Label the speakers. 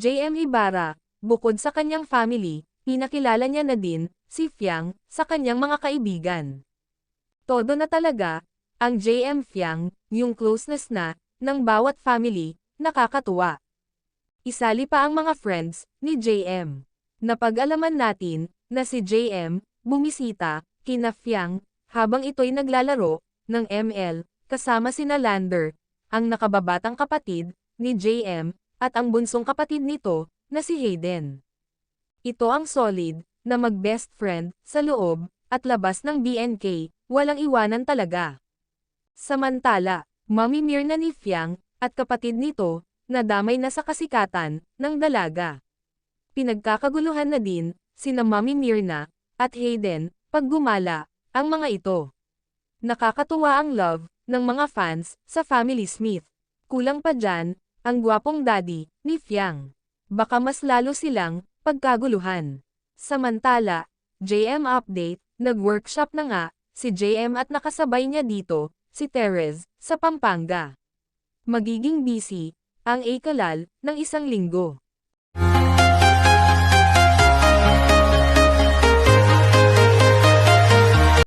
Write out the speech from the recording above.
Speaker 1: JM Ibarra, bukod sa kanyang family, pinakilala niya na din, si Fiang, sa kanyang mga kaibigan. Todo na talaga, ang JM Fiang, yung closeness na, ng bawat family, nakakatuwa. Isali pa ang mga friends, ni JM. Napag-alaman natin, na si JM, bumisita, kina Fiang, habang ito'y naglalaro, ng ML, kasama sina Lander, ang nakababatang kapatid, ni JM, at ang bunsong kapatid nito, na si Hayden. Ito ang solid, na mag-best friend, sa loob, at labas ng BNK, walang iwanan talaga. Samantala, Mami Mirna ni Fiang, at kapatid nito, na damay na sa kasikatan, ng dalaga. Pinagkakaguluhan na din, sina Mami Mirna, at Hayden, pag gumala, ang mga ito. Nakakatuwa ang love, ng mga fans, sa Family Smith. Kulang pa dyan, ang gwapong daddy, ni Fiang. Baka mas lalo silang, pagkaguluhan. Samantala, JM Update, nag-workshop na nga, si JM at nakasabay niya dito, si Terez, sa Pampanga. Magiging busy, ang Ekalal, ng isang linggo.